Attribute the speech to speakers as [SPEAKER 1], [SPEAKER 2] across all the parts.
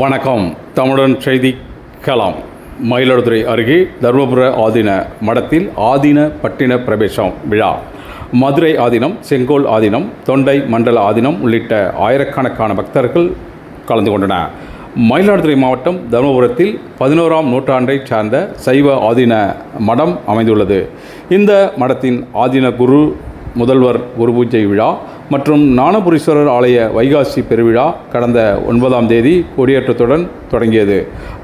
[SPEAKER 1] வணக்கம். தமிழன் செய்தி கலாம் மயிலாடுதுறை அருகே தருமபுர ஆதீன மடத்தில் ஆதீன பட்டின பிரவேசம் விழா. மதுரை ஆதீனம் செங்கோல் ஆதீனம் தொண்டை மண்டல ஆதீனம் உள்ளிட்ட ஆயிரக்கணக்கான பக்தர்கள் கலந்து கொண்டனர். மயிலாடுதுறை மாவட்டம் தருமபுரத்தில் பதினோராம் நூற்றாண்டைச் சார்ந்த சைவ ஆதீன மடம் அமைந்துள்ளது. இந்த மடத்தின் ஆதீன குரு முதல்வர் குரு பூஜை விழா மற்றும் ஞானபுரீஸ்வரர் ஆலய வைகாசி பெருவிழா கடந்த ஒன்பதாம் தேதி கொடியேற்றத்துடன் தொடங்கியது.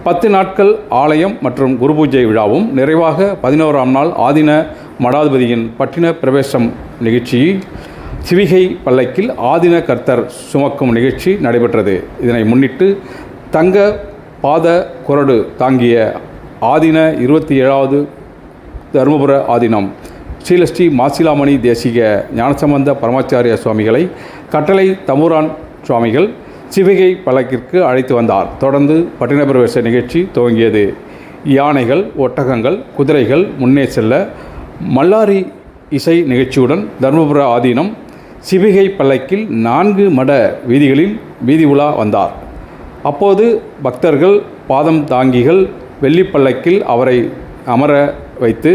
[SPEAKER 1] பத்து நாட்கள் ஆலயம் மற்றும் குருபூஜை விழாவும் நிறைவாக பதினோராம் நாள் ஆதின மடாதிபதியின் பட்டின பிரவேசம் நிகழ்ச்சி சிவிகை பல்லக்கில் ஆதின கர்த்தர் சுமக்கும் நிகழ்ச்சி நடைபெற்றது. இதனை முன்னிட்டு தங்க பாத குரடு தாங்கிய ஆதின இருபத்தி ஏழாவது தருமபுர ஆதீனம் ஸ்ரீலஸ்ரீ மாசிலாமணி தேசிக ஞானசம்பந்த பரமாச்சாரிய சுவாமிகளை கட்டளை தமுரான் சுவாமிகள் சிவிகை பழக்கிற்கு அழைத்து வந்தார். தொடர்ந்து பட்டினப்பிரவேச நிகழ்ச்சி துவங்கியது. யானைகள் ஒட்டகங்கள் குதிரைகள் முன்னே செல்ல மல்லாரி இசை நிகழ்ச்சியுடன் தருமபுர ஆதீனம் சிவிகை பல்லக்கில் நான்கு மட வீதிகளில் வீதி உலா வந்தார். அப்போது பக்தர்கள் பாதம் தாங்கிகள் வெள்ளிப்பல்லக்கில் அவரை அமர வைத்து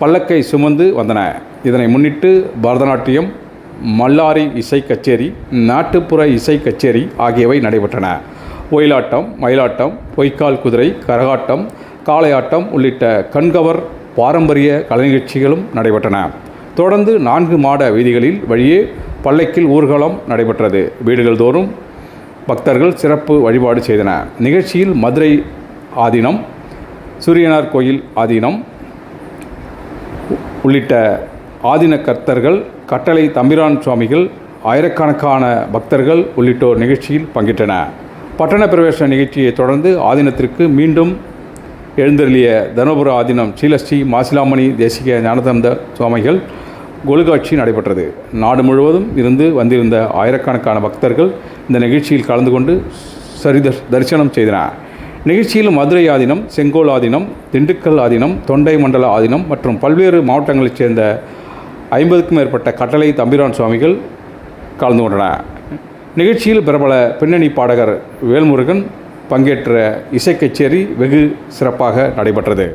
[SPEAKER 1] பல்லக்கை சுமந்து வந்தன. இதனை முன்னிட்டு பரதநாட்டியம் மல்லாரி இசை கச்சேரி நாட்டுப்புற இசை கச்சேரி ஆகியவை நடைபெற்றன. ஒயிலாட்டம் மயிலாட்டம் பொய்க்கால் குதிரை கரகாட்டம் காளையாட்டம் உள்ளிட்ட கண்கவர் பாரம்பரிய கலை நிகழ்ச்சிகளும் நடைபெற்றன. தொடர்ந்து நான்கு மாட வீதிகளில் வழியே பல்லக்கில் ஊர்வலம் நடைபெற்றது. வீடுகள் தோறும் பக்தர்கள் சிறப்பு வழிபாடு செய்தன நிகழ்ச்சியில் மதுரை ஆதீனம் சூரியனார் கோயில் ஆதீனம் உள்ளிட்ட ஆதின கர்த்தர்கள் கட்டளை தம்பிரான் சுவாமிகள் ஆயிரக்கணக்கான பக்தர்கள் உள்ளிட்டோர் நிகழ்ச்சியில் பங்கிட்டன பட்டண பிரவேச நிகழ்ச்சியை தொடர்ந்து ஆதீனத்திற்கு மீண்டும் எழுந்தருளிய தருமபுர ஆதீனம் ஸ்ரீலஸ்ரீ மாசிலாமணி தேசிக ஞானதந்த சுவாமிகள் கொலுகாட்சி நடைபெற்றது. நாடு முழுவதும் இருந்து வந்திருந்த ஆயிரக்கணக்கான பக்தர்கள் இந்த நிகழ்ச்சியில் கலந்து கொண்டு சரி தரிசனம் செய்தனர். நிகழ்ச்சியில் மதுரை ஆதீனம் செங்கோல் ஆதீனம் திண்டுக்கல் ஆதீனம் தொண்டை மண்டல ஆதீனம் மற்றும் பல்வேறு மாவட்டங்களைச் சேர்ந்த ஐம்பதுக்கும் மேற்பட்ட கட்டளை தம்பிரான் சுவாமிகள் கலந்து கொண்டன நிகழ்ச்சியில் பிரபல பின்னணி பாடகர் வேல்முருகன் பங்கேற்ற இசை கச்சேரி வெகு சிறப்பாக நடைபெற்றது.